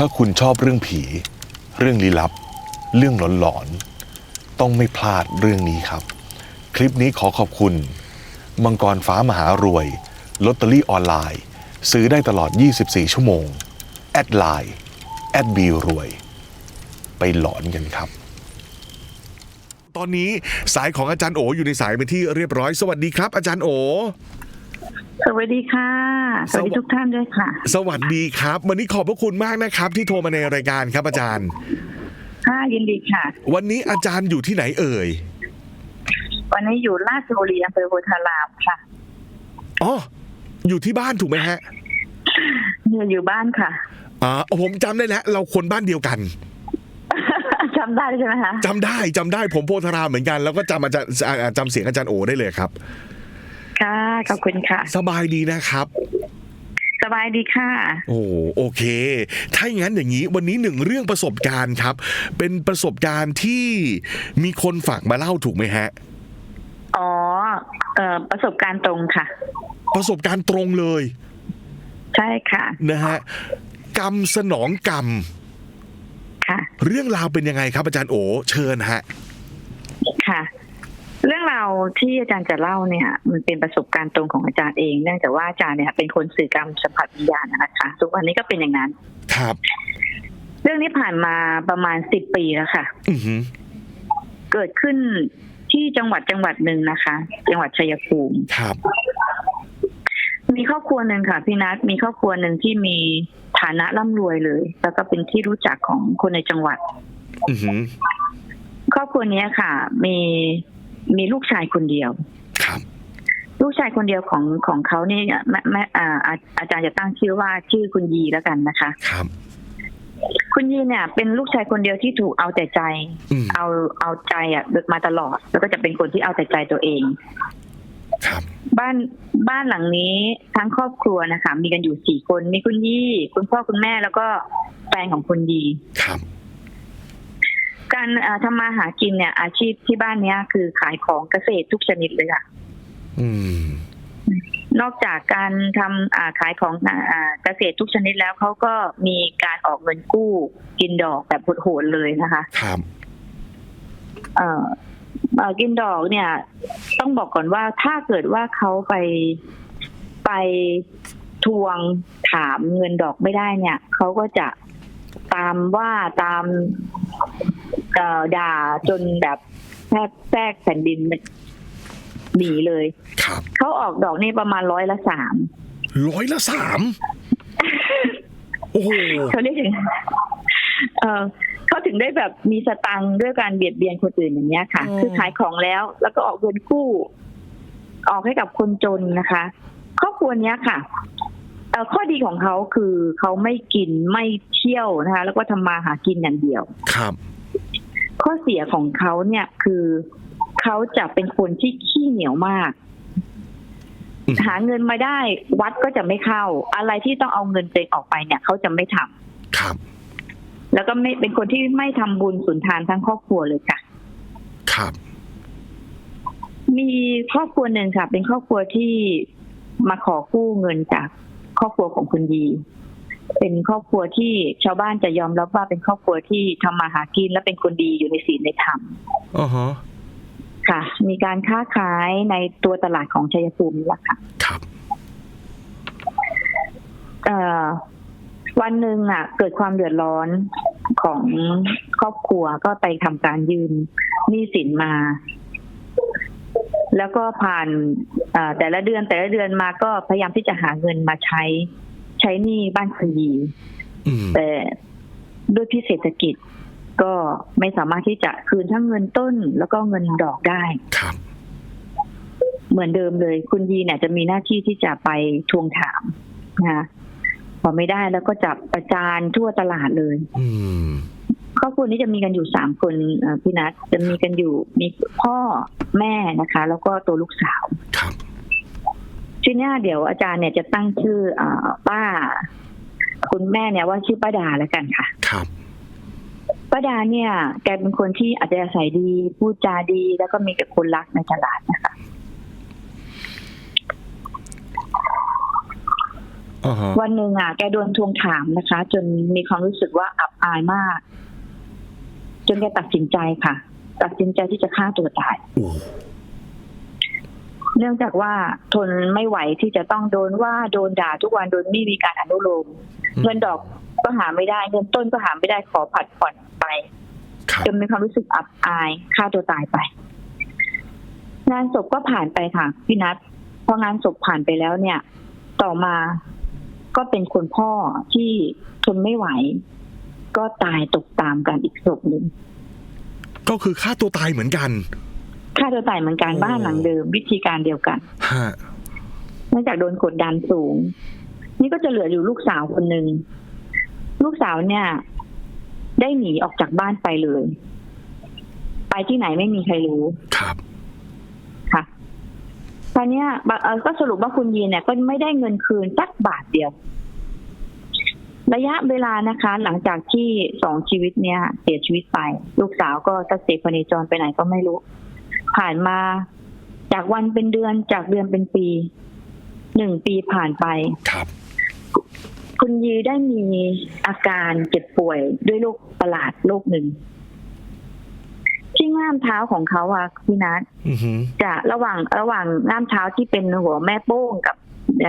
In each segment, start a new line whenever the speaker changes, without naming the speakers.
ถ้าคุณชอบเรื่องผี เรื่องลี้ลับ เรื่องหลอนๆ ต้องไม่พลาดเรื่องนี้ครับ คลิปนี้ขอขอบคุณ มังกรฟ้ามหารวยลอตเตอรี่ออนไลน์ ซื้อได้ตลอด 24 ชั่วโมง แอดไลน์ แอดบีรวย ไปหลอนกันครับ ตอนนี้สายของอาจารย์โออยู่ในสายเป็นที่เรียบร้อย สวัสดีครับ อาจารย์โอ
สวัสดีค่ะ สวัสดีทุกท่านด้วยค่ะ
สวัสดีครับ วันนี้ขอบพระคุณมากนะครับ ที่โทรมาในรายการครับอาจารย์
ค่ะยินดีค่ะ
วันนี้อาจารย์อยู่ที่ไหนเอ่ย
วันนี้อยู่ราชบุรีอำเภอโพธารามค่ะ
อ๋อ อยู่ที่บ้านถูกไหมฮะ
เนี่ยอยู่บ้านค่ะ
อ๋อผมจำได้แล้ว เราคนบ้านเดียวกัน
จำได้ใช่ไหมคะ
จำได้จำได้ผมโพธารามเหมือนกัน แล้วก็จำอาจารย์อ่าจำเสียงอาจารย์โอได้เลยครับ
ค่ะขอบคุณค่ะ
สบายดีนะครับ
ส บายดีค่ะ
โอ้โอเค ถ้าอย่างนั้นอย่างนี้วันนี้หนึ่งเรื่องประสบการณ์ครับ เป็นประสบการณ์ที่มีคนฝากมาเล่าถูกไหมฮะ
อ๋อเอ่อประสบการณ์ตรงค่ะ
ประสบการณ์ตรงเลย
ใช่ค่ะ
นะฮะกรรมสนองกรรม
ค่ะ
เรื่องราวเป็นยังไงครับอาจารย์โอเชิญฮะ
ค่ะ เรื่องราวที่อาจารย์จะเล่าเนี่ย มันเป็นประสบการณ์ตรงของอาจารย์เอง เนื่องจากว่าอาจารย์เนี่ยเป็นคนสื่อกรรมสัมผัสวิญญาณนะคะทุกวันนี้ก็เป็นอย่างนั้น
ครับ
เรื่องนี้ผ่านมาประมาณสิบปีแล้วค่ะ
อือหือ
เกิดขึ้นที่จังหวัดจังหวัดหนึ่งนะคะ จังหวัดชัยภูมิ
ครับ
มีครอบครัวหนึ่งค่ะพี่นัทมีครอบครัวหนึ่งที่มีฐานะร่ำรวยเลย แล้วก็เป็นที่รู้จักของคนในจังหวัด
อือหือ
ครอบครัวเนี้ยค่ะ มี มีลูกชายคนเดียว
ครับ
ลูกชายคนเดียวของของเขาเนี่ยแม่แม่อ่าอาอาจารย์จะตั้งชื่อว่าชื่อคุณยีแล้วกันนะคะ
ครับ
คุณยีเนี่ย เป็นลูกชายคนเดียวที่ถูกเอาแต่ใจ
อืม
เอาเอาใจอะมาตลอด แล้วก็จะเป็นคนที่เอาแต่ใจตัวเอง
ครับ
บ้านบ้านหลังนี้ทั้งครอบครัวนะคะ มีกันอยู่สี่คนมีคุณยี่คุณพ่อคุณแม่แล้วก็แฟนของคุณยี
ครับ
การเอ่อทำมาหากินเนี่ย อาชีพที่บ้านเนี้ย คือขายของเกษตรทุกชนิดเลยค่ะ
อืม
นอกจากการทำอ่าขายของอ่าเกษตรทุกชนิดแล้วเขาก็มีการออกเงินกู้กินดอกแบบโหดๆเลยนะคะ
ครับ
เอ่อเอ่อกินดอกเนี่ย ต้องบอกก่อนว่าถ้าเกิดว่าเขาไปไปทวงถามเงินดอกไม่ได้เนี่ยเขาก็จะตามว่าตาม เอ่อด่าจนแบบแทบแทรกแผ่นดินหนีเลย
ครับ
เขาออกดอกนี่ประมาณร้อยละสาม
ร้อยละสามโอ้โห
เขาเรียกถึงเออเขาถึงได้แบบมีสตังค์ด้วยการเบียดเบียนคนอื่นอย่างเงี้ยค่ะ
อืม
คือขายของแล้ว แล้วก็ออกเงินกู้ ออกให้กับคนจนนะคะครอบครัวเนี้ยค่ะเอ่อข้อดีของเขาคือเขาไม่กินไม่เที่ยวนะคะ แล้วก็ทำมาหากินอย่างเดียว
ครับ
ข้อเสียของเขาเนี่ยคือเขาจะเป็นคนที่ขี้เหนียวมาก
อืม
หาเงินมาได้วัดก็จะไม่เข้า อะไรที่ต้องเอาเงินตัวเองออกไปเนี่ยเขาจะไม่ทำ
ครับ
แล้วก็ไม่เป็นคนที่ไม่ทำบุญสุนทานทั้งครอบครัวเลยค่ะ
ครับ
มีครอบครัวหนึ่งค่ะ เป็นครอบครัวที่มาขอกู้เงินจากครอบครัวของคุณยี เป็นครอบครัวที่ชาวบ้านจะยอมรับว่าเป็นครอบครัวที่ทำมาหากินและเป็นคนดีอยู่ในศีลในธรรม
อ๋อฮะ
ค่ะ มีการค้าขายในตัวตลาดของชัยภูมินี่แหละค่ะ
ครับ
เอ่อวันหนึ่งอะ เกิดความเดือดร้อนของครอบครัวก็ไปทำการยืมหนี้สินมา แล้วก็ผ่านเอ่อแต่ละเดือนแต่ละเดือนมาก็พยายามที่จะหาเงินมาใช้ ใช้หนี้บ้านคุณยี
อืม
แต่ด้วยพิเศรษฐกิจก็ไม่สามารถที่จะคืนทั้งเงินต้นแล้วก็เงินดอกได้
ครับ
เหมือนเดิมเลยคุณยีเนี่ยจะมีหน้าที่ที่จะไปทวงถามนะคะพอไม่ได้แล้วก็จับประจานทั่วตลาดเลย
อืม
ครอบครัวนี้จะมีกันอยู่สามคนเอ่อพี่นัทจะมีกันอยู่มีพ่อแม่นะคะ แล้วก็ตัวลูกสาว
ครับ
ทีเนี้ยเดี๋ยวอาจารย์เนี่ยจะตั้งชื่อเออป้า คุณแม่เนี่ยว่าชื่อป้าดาแล้วกันค่ะ
ครับ
ป้าดาเนี่ยแกเป็นคนที่อัธยาศัยดีพูดจาดี แล้วก็มีแต่คนรักในตลาดนะคะ
อ่าฮะ
วันหนึ่งอะแกโดนทวงถามนะคะ จนมีความรู้สึกว่าอับอายมาก จนแกตัดสินใจค่ะ ตัดสินใจที่จะฆ่าตัวตาย
โอ้
เนื่องจากว่าทนไม่ไหวที่จะต้องโดนว่าโดนด่าทุกวันโดยไม่มีการอนุโลมเงินดอกก็หาไม่ได้เงินต้นก็หาไม่ได้ขอผัดผ่อนไป
ครับ
จนมีความรู้สึกอับอายฆ่าตัวตายไป งานศพก็ผ่านไปค่ะพี่นัทพองานศพผ่านไปแล้วเนี่ย ต่อมาก็เป็นคนพ่อที่ทนไม่ไหว ก็ตายตกตามกันอีกศพหนึ่ง
ก็คือฆ่าตัวตายเหมือนกัน
ฆ่าตัวตายเหมือนกัน
โอ้
บ้านหลังเดิม วิธีการเดียวกัน
ฮะ
เนื่องจากโดนกดดันสูง นี่ก็จะเหลืออยู่ลูกสาวคนหนึ่งลูกสาวเนี่ย ได้หนีออกจากบ้านไปเลย ไปที่ไหนไม่มีใครรู้
ครับ
ค่ะตอนเนี้ยบะเอ่อก็สรุปว่าคุณยีนเนี่ย ก็ไม่ได้เงินคืนสักบาทเดียว ระยะเวลานะคะ หลังจากที่สองชีวิตเนี่ย เสียชีวิตไป ลูกสาวก็สเตพเนจรไปไหนก็ไม่รู้ ผ่านมา จากวันเป็นเดือนจากเดือนเป็นปี หนึ่งปีผ่านไป
ครับ
คุณยีได้มีอาการเจ็บป่วยด้วยโรคประหลาดโรคหนึ่ง ที่ง่ามเท้าของเขาอะพี่นัท
อือหือ
จะระหว่างระหว่างง่ามเท้าที่เป็นหัวแม่โป้งกับ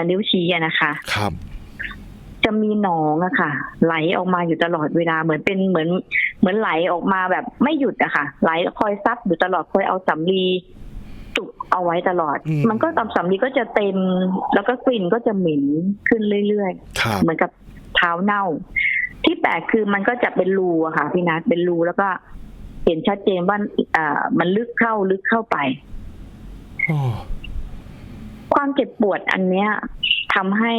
นิ้วชี้อะนะคะ
ครับ
จะมีหนองอะค่ะ ไหลออกมาอยู่ตลอดเวลาเหมือนเป็นเหมือนเหมือนไหลออกมาแบบไม่หยุดอะค่ะ ไหลคอยซับอยู่ตลอดคอยเอาสำลีจุกเอาไว้ตลอด
อืม
มันก็ตามสำลีก็จะเต็ม แล้วก็กลิ่นก็จะเหม็นขึ้นเรื่อยๆ
ครับ
เหมือนกับเท้าเน่า ที่แปลกคือมันก็จะเป็นรูอะค่ะพี่นัทเป็นรูแล้วก็เห็นชัดเจนว่าอ่ามันลึกเข้าลึกเข้าไป
โอ้
ความเจ็บปวดอันเนี้ยทำให้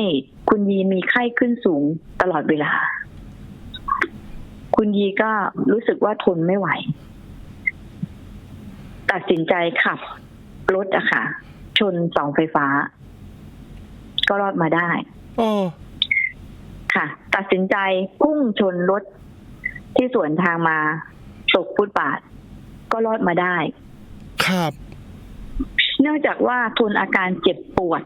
คุณยีมีไข้ขึ้นสูงตลอดเวลา คุณยีก็รู้สึกว่าทนไม่ไหว ตัดสินใจขับรถอะค่ะ ชนเสาไฟฟ้า ก็รอดมาได้
โอ้
ค่ะ ตัดสินใจพุ่งชนรถที่สวนทางมาตกฟุตบาท ก็รอดมาได้
ครับ
เนื่องจากว่าทนอาการเจ็บปวด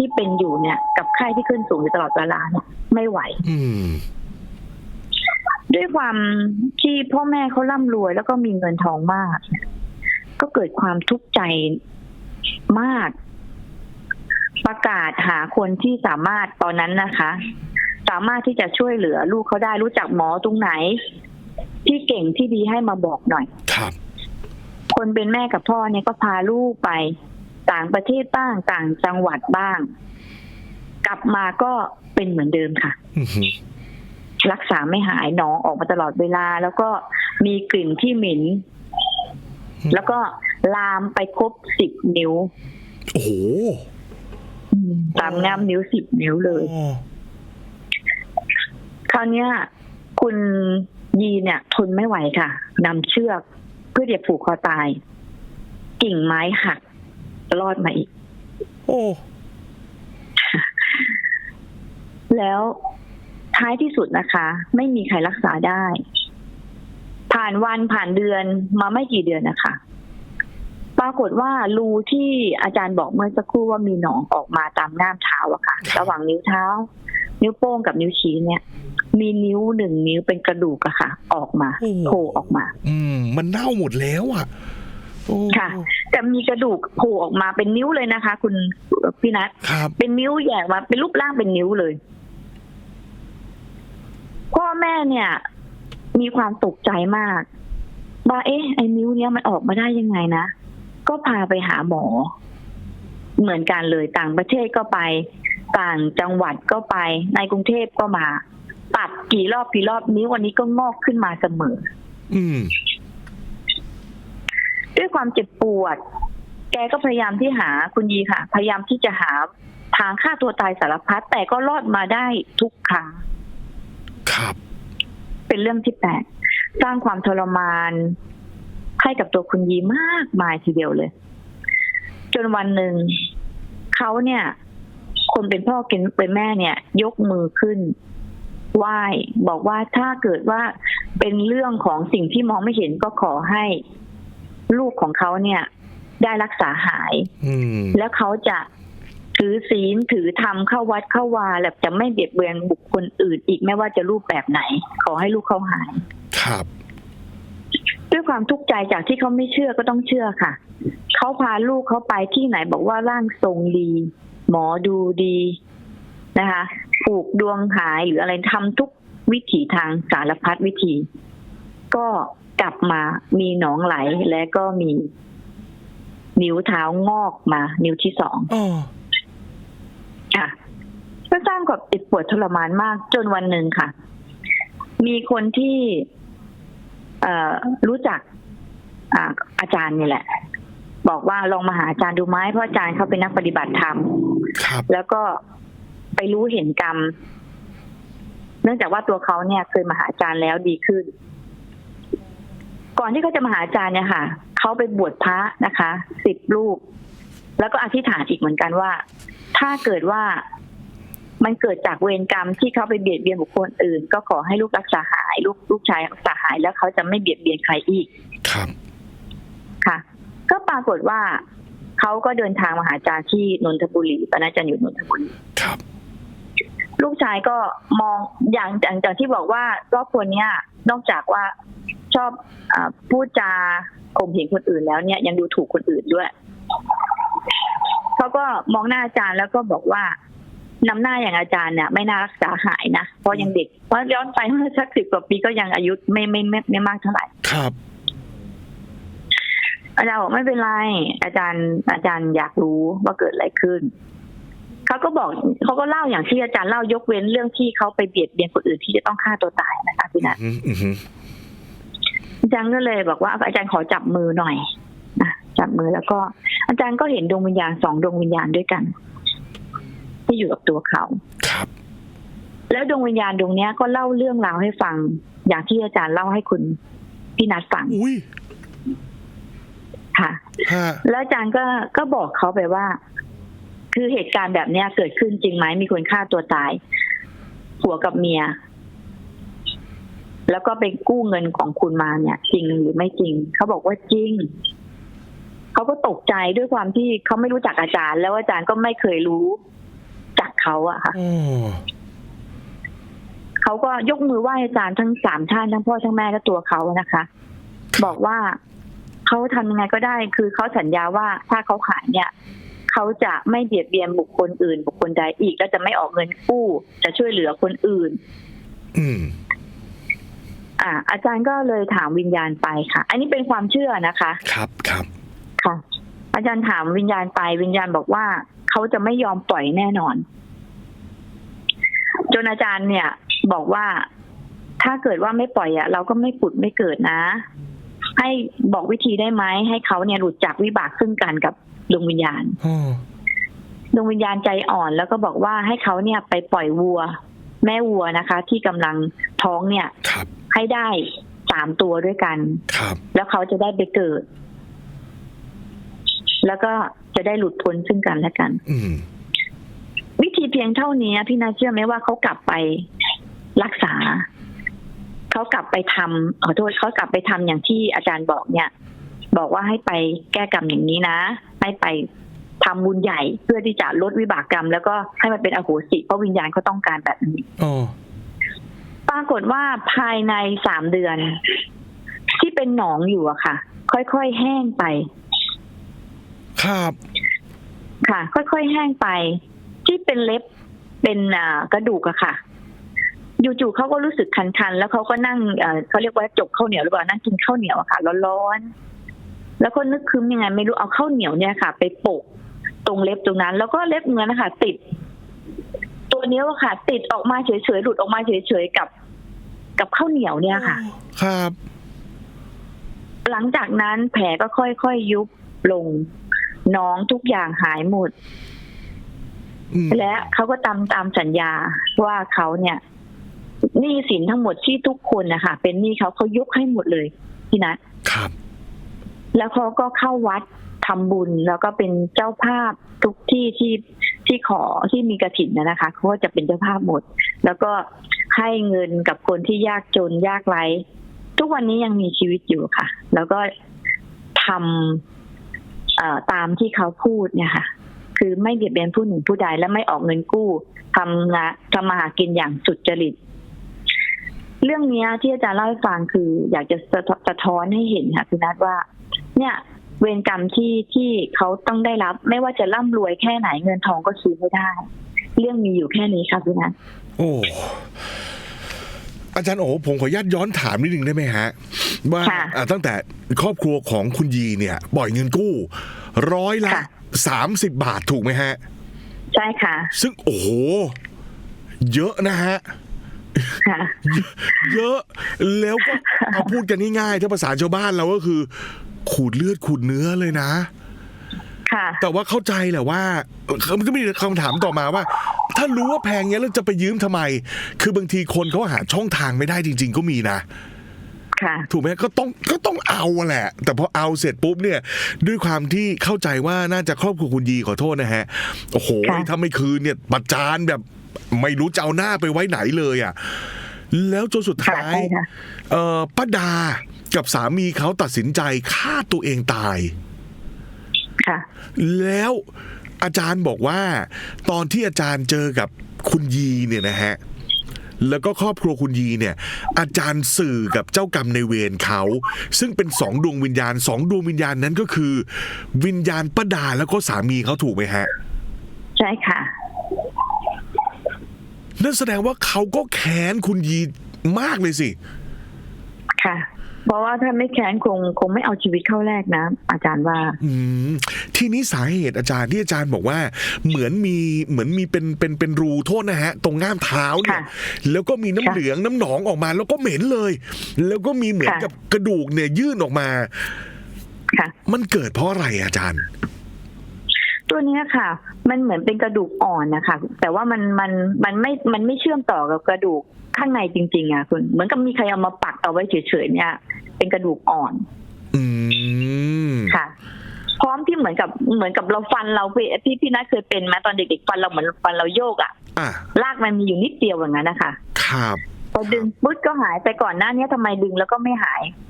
ที่เป็นอยู่เนี่ย กับไข้ที่ขึ้นสูงอยู่ตลอดเวลาเนี่ยไม่ไหว
อืม
ด้วยความที่พ่อแม่เขาร่ำรวย แล้วก็มีเงินทองมาก ก็เกิดความทุกข์ใจมาก ประกาศหาคนที่สามารถตอนนั้นนะคะ สามารถที่จะช่วยเหลือ ลูกเขาได้รู้จักหมอตรงไหน ที่เก่งที่ดีให้มาบอกหน่อย
ครับ
คนเป็นแม่กับพ่อเนี่ยก็พาลูกไป ต่างประเทศบ้างต่างจังหวัดบ้าง กลับมาก็เป็นเหมือนเดิมค่ะ
อือหือ
รักษาไม่หายหนองออกมาตลอดเวลา แล้วก็มีกลิ่นที่เหม็นแล้วก็ลามไปครบสิบนิ้ว
โอ้โห
ตามง่ามนิ้วสิบนิ้วเลย
โอ้
คราวเนี้ยคุณยีเนี่ย ทนไม่ไหวค่ะนำเชือกเพื่อจะผูกคอตาย กิ่งไม้หัก รอดมาอีก
โอ้
แล้วท้ายที่สุดนะคะ ไม่มีใครรักษาได้ ผ่านวันผ่านเดือนมาไม่กี่เดือนนะคะปรากฏว่ารูที่อาจารย์บอกเมื่อสักครู่ว่ามีหนองออกมาตามง่ามเท้าอะค่ะ ระหว่างนิ้วเท้า นิ้วโป้งกับนิ้วชี้เนี่ย มีนิ้วหนึ่งนิ้วเป็นกระดูกอะค่ะ ออกมา
โอ้
โผล่ออกมา
อืม มันเน่าหมดแล้วอะโอ้
ค่ะ แต่มีกระดูกโผล่ออกมาเป็นนิ้วเลยนะคะ คุณพี่นัท
ครับ
เป็นนิ้วแหยกมาเป็นรูปร่างเป็นนิ้วเลย พ่อแม่เนี่ย มีความตกใจมากว่าเอ๊ะไอ้นิ้วเนี้ยมันออกมาได้ยังไงนะก็พาไปหาหมอ เหมือนกันเลยต่างประเทศก็ไป ต่างจังหวัดก็ไป ในกรุงเทพก็มา ตัดกี่รอบกี่รอบนิ้ววันนี้ก็งอกขึ้นมาเสมอ
อืม
ด้วยความเจ็บปวด แกก็พยายามที่หาคุณยีค่ะ พยายามที่จะหาทางฆ่าตัวตายสารพัดแต่ก็รอดมาได้ทุกครั้ง
ครับ
เป็นเรื่องที่แปลกสร้างความทรมานให้กับตัวคุณยีมากมายทีเดียวเลย จนวันหนึ่งเขาเนี่ย คนเป็นพ่อเป็นแม่เนี่ย ยกมือขึ้นไหว้บอกว่าถ้าเกิดว่าเป็นเรื่องของสิ่งที่มองไม่เห็นก็ขอให้ ลูกของเขาเนี่ยได้รักษาหาย
อืม
แล้วเขาจะถือศีลถือธรรมเข้าวัดเข้าวาแบบจะไม่เบียดเบียนบุคคลอื่น อีกไม่ว่าจะรูปแบบไหน ขอให้ลูกเขาหาย
ครับ
ด้วยความทุกข์ใจจากที่เขาไม่เชื่อก็ต้องเชื่อค่ะ เขาพาลูกเขาไปที่ไหนบอกว่าร่างทรงดี หมอดูดีนะคะผูกดวงหายหรืออะไรทำทุกวิถีทางสารพัดวิธี ก็ กลับมา มีหนองไหลและก็มีนิ้วเท้างอกมา นิ้วที่สอง
อ๋อ
ค่ะก็สร้างกับติดปวดทรมานมาก จนวันหนึ่งค่ะ มีคนที่เอ่อรู้จักอาอาจารย์นี่แหละ บอกว่าลองมาหาอาจารย์ดูไหมเพราะอาจารย์เขาเป็นนักปฏิบัติธรรม
ครับ
แล้วก็ไปรู้เห็นกรรม เนื่องจากว่าตัวเขาเนี่ยเคยมาหาอาจารย์แล้วดีขึ้น ก่อนที่เขาจะมาหาอาจารย์เนี่ยค่ะเขาไปบวชพระนะคะสิบรูป แล้วก็อธิษฐานอีกเหมือนกันว่า ถ้าเกิดว่ามันเกิดจากเวรกรรมที่เขาไปเบียดเบียนบุคคลอื่น ก็ขอให้ลูกรักษาหาย ลูกลูกชายรักษาหายแล้วเขาจะไม่เบียดเบียนใครอีก
ครับ
ค่ะ ก็ปรากฏว่าเขาก็เดินทางมาหาอาจารย์ที่นนทบุรีตอนนั้นอาจารย์อยู่นนทบุรี
ครับ
ลูกชายก็มองอย่างอย่างอย่างที่บอกว่าครอบครัวเนี้ยนอกจากว่า ชอบอาพูดจาข่มเหงคนอื่นแล้วเนี่ยยังดูถูกคนอื่นด้วยเขาก็มองหน้าอาจารย์แล้วก็บอกว่านำหน้าอย่างอาจารย์เนี่ยไม่น่ารักษาหายนะเพราะยังเด็กเพราะย้อนไปเมื่อสักสิบกว่าปีก็ยังอายุไม่ไม่ไม่ไม่มากเท่าไหร่
ครับ
อาจารย์บอกไม่เป็นไรอาจารย์อาจารย์อยากรู้ว่าเกิดอะไรขึ้นเขาก็บอกเขาก็เล่าอย่างที่อาจารย์เล่ายกเว้นเรื่องที่เขาไปเบียดเบียนคนอื่นที่จะต้องฆ่าตัวตายนะคะพี่นัท
อืมอืม
อาจารย์ก็เลยบอกว่าอาจารย์ขอจับมือหน่อยนะจับมือแล้วก็ อาจารย์ก็เห็นดวงวิญญาณสองดวงวิญญาณด้วยกัน ที่อยู่กับตัวเขา
ครับ
แล้วดวงวิญญาณดวงเนี้ยก็เล่าเรื่องราวให้ฟัง อย่างที่อาจารย์เล่าให้คุณพี่นัทฟัง
อุ้ย
ค่ะ
ฮะ
แล้วอาจารย์ก็ก็บอกเขาไปว่า คือเหตุการณ์แบบเนี้ยเกิดขึ้นจริงไหมมีคนฆ่าตัวตายผัวกับเมีย แล้วก็ไปกู้เงินของคุณมาเนี่ย จริงหรือไม่จริง เขาบอกว่าจริง เขาก็ตกใจด้วยความที่เขาไม่รู้จักอาจารย์ แล้วอาจารย์ก็ไม่เคยรู้จักเขาอะค่ะ
อ๋อ
เขาก็ยกมือไหว้อาจารย์ทั้งสามท่านทั้งพ่อทั้งแม่และตัวเขานะคะ บอกว่าเขาทำยังไงก็ได้ คือเขาสัญญาว่าถ้าเขาขายเนี่ยเขาจะไม่เบียดเบียนบุคคลอื่น บุคคลใดอีก และจะไม่ออกเงินกู้จะช่วยเหลือคนอื่น
อืม
อ่า อาจารย์ก็เลยถามวิญญาณไปค่ะ อันนี้เป็นความเชื่อนะคะ
ครับครับ
ค่ะ อาจารย์ถามวิญญาณไป วิญญาณบอกว่าเขาจะไม่ยอมปล่อยแน่นอน จนอาจารย์เนี่ย บอกว่าถ้าเกิดว่าไม่ปล่อยอะเราก็ไม่ปุดไม่เกิดนะ ให้บอกวิธีได้ไหมให้เขาเนี่ยหลุดจากวิบากซึ่งกันกับดวงวิญญาณ
อ๋อ
ดวงวิญญาณใจอ่อนแล้วก็บอกว่าให้เขาเนี่ยไปปล่อยวัว แม่วัวนะคะ ที่กำลังท้องเนี่ย
ครับ
ให้ได้สามตัวด้วยกัน
ครับ
แล้วเขาจะได้ไปเกิด แล้วก็จะได้หลุดพ้นซึ่งกันและกัน
อืม
วิธีเพียงเท่านี้พี่นาเชื่อไหมว่าเขากลับไปรักษา เขากลับไปทำขอโทษเขากลับไปทำอย่างที่อาจารย์บอกเนี่ย บอกว่าให้ไปแก้กรรมอย่างนี้นะ ให้ไปทำบุญใหญ่เพื่อที่จะลดวิบากกรรม แล้วก็ให้มันเป็นอโหสิเพราะวิญญาณเขาต้องการแบบนี้
อ๋อ
ปรากฏว่าภายในสามเดือน ที่เป็นหนองอยู่อะค่ะ ค่อยๆแห้งไป
ครับ
ค่ะ ค่อยๆแห้งไป ที่เป็นเล็บเป็นอ่ากระดูกอะค่ะอยู่ๆเขาก็รู้สึกคันๆ แล้วเขาก็นั่งเอ่อเขาเรียกว่าจกข้าวเหนียวหรือเปล่านั่งกินข้าวเหนียวอะค่ะร้อนๆแล้วก็นึกคืมยังไง ไม่รู้เอาข้าวเหนียวเนี่ยค่ะ ไปโปะตรงเล็บตรงนั้น แล้วก็เล็บเงินนะคะติด ตัวเนี้ยอะค่ะ ติดออกมาเฉยๆหลุดออกมาเฉยๆกับ กับข้าวเหนียวเนี่ยค่ะ
ครับ
หลังจากนั้นแผลก็ค่อยๆยุบลง น้องทุกอย่างหายหมด
อืม
และเขาก็ตามตามสัญญาว่าเขาเนี่ยหนี้สินทั้งหมดที่ทุกคนนะคะเป็นหนี้เขาเขายกให้หมดเลยพี่นัท
ครับ
แล้วเขาก็เข้าวัดทำบุญแล้วก็เป็นเจ้าภาพทุกที่ที่ที่ขอที่มีกระถินนะนะคะเขาก็จะเป็นเจ้าภาพหมด แล้วก็ ให้เงินกับคนที่ยากจนยากไร้ทุกวันนี้ยังมีชีวิตอยู่ค่ะ แล้วก็ทำตามที่เขาพูดเนี่ยค่ะ คือไม่เบียดเบียนผู้หนึ่งผู้ใดและไม่ออกเงินกู้ทำงานทำมาหากินอย่างสุจริต เรื่องนี้ที่อาจารย์เล่าให้ฟังคือ อยากจะสะท้อนให้เห็นค่ะคุณนัทว่า เนี่ยเวรกรรมที่ที่เขาต้องได้รับ ไม่ว่าจะร่ำรวยแค่ไหนเงินทองก็ซื้อไม่ได้ เรื่องมีอยู่แค่นี้ค่ะคุณนัท
โอ้ อาจารย์โอผมขออนุญาตย้อนถามนิดนึงได้ไหมฮะ ว่า
ค่ะ
อะตั้งแต่ครอบครัวของคุณยีเนี่ยปล่อยเงินกู้ร้อยละ
ค่ะ
สามสิบบาทถูกไหมฮะ
ใช่ค่ะ
ซึ่งโอ้โห เยอะนะฮะ
ค่ะ
เยอะแล้วก็เอาพูดกันง่ายๆถ้าภาษาชาวบ้านเราก็คือ ขูดเลือดขูดเนื้อเลยนะ
ค่ะ
แต่ว่าเข้าใจแหละว่ามันก็มีคำถามต่อมาว่า ถ้ารู้ว่าแพงเงี้ยแล้วจะไปยืมทำไม คือบางทีคนเขาหาช่องทางไม่ได้จริง ๆ ก็มีนะ
ค่ะ
ถูกไหมก็ต้องก็ต้องเอาแหละ แต่พอเอาเสร็จปุ๊บเนี่ย ด้วยความที่เข้าใจว่าน่าจะครอบครัวคุณยีขอโทษนะฮะโอ้โห
ค่ะ
ถ้าไม่คืนเนี่ยประจานแบบไม่รู้จะเอาหน้าไปไว้ไหนเลยอะแล้วจนสุด
ค่ะ
ท้าย
ใช่ค่ะ
เอ่อป้าดากับสามีเขาตัดสินใจฆ่าตัวเองตาย
ค่ะ
แล้วอาจารย์บอกว่า ตอนที่อาจารย์เจอกับคุณยีเนี่ยนะฮะแล้วก็ครอบครัวคุณยีเนี่ย อาจารย์สื่อกับเจ้ากรรมในายเวรเขา ซึ่งเป็นสองดวงวิญญาณสองดวงวิญญาณนั้นก็คือ วิญญาณป้าดาแล้วก็สามีเขาถูกไหมฮะ
ใช่ค่ะ
นั่นแสดงว่าเขาก็แค้นคุณยีมากเลยสิ
ค่ะ เพราะว่าถ้าไม่แค้นคงคงไม่เอาชีวิตเข้าแรกนะ อาจารย์ว่า
อืมทีนี้สาเหตุอาจารย์ที่อาจารย์บอกว่า เหมือนมีเหมือนมีเป็นเป็นเป็นรูโทษนะฮะ ตรงง่ามเท้าเนี่ย
ค่ะ
แล้วก็มีน้ำ
ค่ะ
เหลืองน้ำหนองออกมา แล้วก็เหม็นเลย แล้วก็มีเหมือน
ค่ะ
กับกระดูกเนี่ยยื่นออกมา
ค่ะ
มันเกิดเพราะอะไรอาจารย์
ตัวเนี้ยค่ะ มันเหมือนเป็นกระดูกอ่อนนะคะ แต่ว่ามันมันมันไม่มันไม่เชื่อมต่อกับกระดูกข้างในจริง ๆอะคุณเหมือนกับมีใครเอามาปักเอาไว้เฉยๆเนี่ย เป็นกระดูกอ่อน
อืม
ค่ะ พร้อมที่เหมือนกับเหมือนกับเราฟันเราพี่พี่พี่นัทเคยเป็นไหมตอนเด็กๆฟันเราเหมือนฟันเราโยกอะ
อะ
ลากมันมีอยู่นิดเดียวอย่างนั้นนะคะ
ครับ
พอดึงปุ๊บก็หายไปก่อนหน้านี้ทำไมดึงแล้วก็ไม่หายแ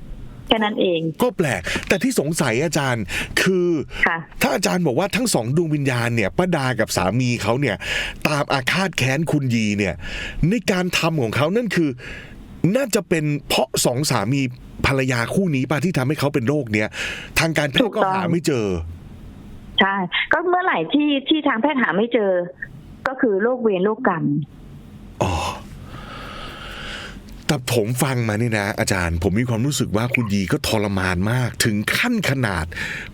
ค่นั้นเอง
ก็แปลก แต่ที่สงสัยอาจารย์คือ
ค่ะ
ถ้าอาจารย์บอกว่าทั้งสองดวงวิญญาณเนี่ยป้าดากับสามีเขาเนี่ย ตามอาฆาตแค้นคุณยีเนี่ย ในการทำของเขานั่นคือ น่าจะเป็นเพราะสองสามีภรรยาคู่นี้ป่ะที่ทำให้เขาเป็นโรคเนี้ยทางการแพทย์ก็หาไม่เจอ
ใช่ ก็เมื่อไหร่ที่ที่ทางแพทย์หาไม่เจอ ก็คือโรคเวรโรคกรรม
อ๋อ แต่ผมฟังมานี่นะ อาจารย์ ผมมีความรู้สึกว่าคุณยีก็ทรมานมาก ถึงขั้นขนาด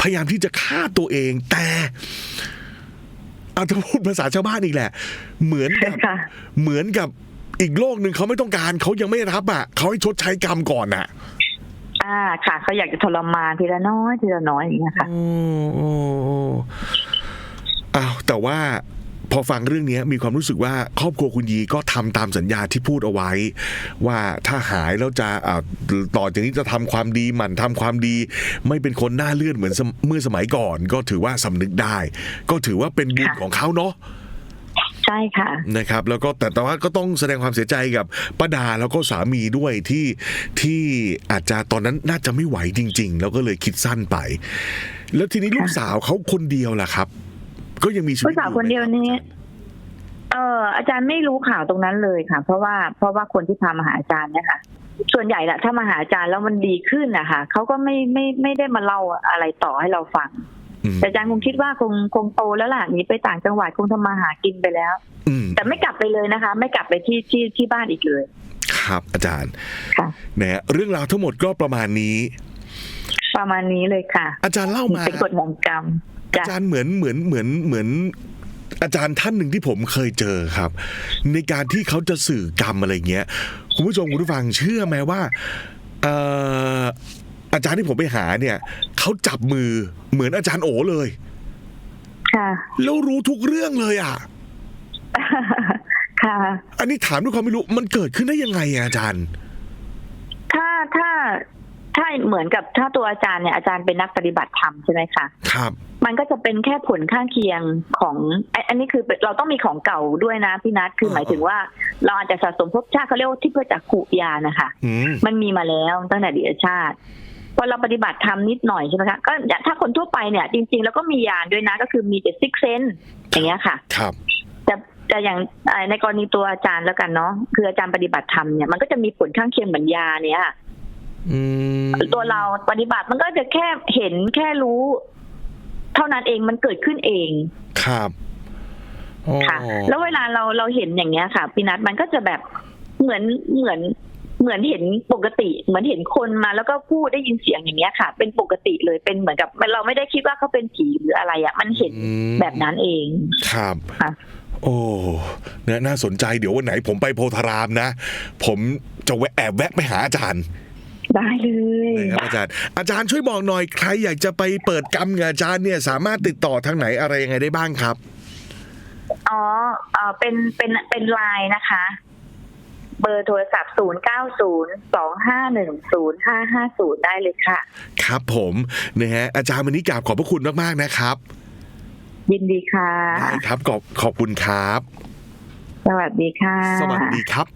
พยายามที่จะฆ่าตัวเอง แต่เอาถ้าพูดภาษาชาวบ้านอีกแหละ เหมือนกับ
ค่ะ
เหมือนกับอีกโลกหนึ่งเขาไม่ต้องการเขายังไม่รับอะเขาให้ชดใช้กรรมก่อนอะ
อ่าค่ะเขาอยากจะทรมานทีละน้อยทีละน้อยอย่างเงี้ยค่ะ
โอ้โอ้โอ้อ้าวแต่ว่า พอฟังเรื่องนี้มีความรู้สึกว่าครอบครัวคุณยีก็ทำตามสัญญาที่พูดเอาไว้ ว่าถ้าหายแล้วจะอ่าต่อจากนี้จะทำความดีหมั่นทำความดี ไม่เป็นคนหน้าเลื่อนเหมือนสมเมื่อสมัยก่อน ก็ถือว่าสำนึกได้ ก็ถือว่าเป็นบุญ
ค่ะ
ของเขาเนาะ
ใช่ค่ะ
นะครับ แล้วก็แต่แต่ว่าก็ต้องแสดงความเสียใจกับป้าดาแล้วก็สามีด้วยที่ที่อาจจะตอนนั้นน่าจะไม่ไหวจริง ๆ แล้วก็เลยคิดสั้นไป แล้วทีนี้ลูกสาวเขาคนเดียวล่ะครับ ก็ยังมีชีวิต
ลูกสาวคนเดียวนี้เอออาจารย์ไม่รู้ข่าวตรงนั้นเลยค่ะ เพราะว่าเพราะว่าคนที่พามาหาอาจารย์เนี่ยค่ะ ส่วนใหญ่แหละถ้ามาหาอาจารย์แล้วมันดีขึ้นนะคะเขาก็ไม่ไม่ไม่ได้มาเล่าอะไรต่อให้เราฟัง
อืม
แต่อาจารย์คงคิดว่าคงคงโตแล้วล่ะหนีไปต่างจังหวัดคงทำมาหากินไปแล้ว
อืม
แต่ไม่กลับไปเลยนะคะ ไม่กลับไปที่ที่ที่บ้านอีกเลย
ครับ อาจารย์
ค่ะ
นะเรื่องราวทั้งหมดก็ประมาณนี้
ประมาณนี้เลยค่ะ
อาจารย์เล่ามา
เป็นกฎแห่งกรรม
อา
จ้ะ
จารย์เหมือนเหมือนเหมือนเหมือนอาจารย์ท่านหนึ่งที่ผมเคยเจอครับ ในการที่เขาจะสื่อกรรมอะไรเงี้ยคุณผู้ชมคุณผู้ฟังเชื่อไหมว่าเอ่ออาจารย์ที่ผมไปหาเนี่ยเขาจับมือเหมือนอาจารย์โอเลย
ค่ะ
แล้วรู้ทุกเรื่องเลยอะ
ค่ะ
อันนี้ถามด้วยความไม่รู้มันเกิดขึ้นได้ยังไงอะอาจารย์
ถ้าถ้าถ้าเหมือนกับถ้าตัวอาจารย์เนี่ยอาจารย์เป็นนักปฏิบัติธรรมใช่ไหมคะ
ครับ
มันก็จะเป็นแค่ผลข้างเคียงของอันอันนี้คือเราต้องมีของเก่าด้วยนะพี่นัทคือ
อ่า
หมายถึงว่า เราอาจจะสะสมภพชาติเขาเรียกว่าที่เพื่อจากขุยานนะคะ
อืม
มันมีมาแล้วตั้งแต่อดีตชาติพอเราปฏิบัติธรรมนิดหน่อยใช่ไหมคะก็ถ้าคนทั่วไปเนี่ย จริง ๆ แล้วก็มียานด้วยนะก็คือมีแต่ซิกเซนอย่างเงี้ยค่ะ
ครับ
แต่แต่อย่างเอ่อในกรณีตัวอาจารย์แล้วกันเนาะคืออาจารย์ปฏิบัติธรรมเนี่ยมันก็จะมีผลข้างเคียงเหมือนยาเนี่ยค่ะ
อืม
ตัวเราปฏิบัติมันก็จะแค่เห็นแค่รู้ เท่านั้นเองมันเกิดขึ้นเอง
ครับอ๋อ
ค่ะ แล้วเวลาเราเราเห็นอย่างเงี้ยค่ะพี่นัทมันก็จะแบบเหมือนเหมือนเหมือนเห็นปกติ เหมือนเห็นคนมาแล้วก็พูดได้ยินเสียงอย่างเงี้ยค่ะ เป็นปกติเลยเป็นเหมือนกับเราไม่ได้คิดว่าเขาเป็นผีหรืออะไรอะ่ะมันเห็น
อืม
แบบนั้นเอง
ครับ
ค่ะ
โอ้เนี่ยน่าสนใจเดี๋ยววันไหนผมไปโพธารามนะ ผมจะแวะแอบแวะไปหาอาจารย์
ได้เลย
นะครับอาจารย์ อาจารย์ช่วยบอกหน่อยใครอยากจะไปเปิดกรรมกับอาจารย์เนี่ยสามารถติดต่อทางไหนอะไรยังไงได้บ้างครับ
อ๋อเออเป็นเป็นเป็นไลน์นะคะ เบอร์โทรศัพท์ศูนย์เก้าศูนย์สองห้าหนึ่งศูนย์ห้าห้าศูนย์ได้เลยค่ะ
ครับผมนะฮะอาจารย์วันนี้กราบขอบพระคุณมากๆนะครับ
ยินดีค่ะ
ได้ครับขอบขอบคุณครับ
สวัสดีค่ะ
สวัสดีครับ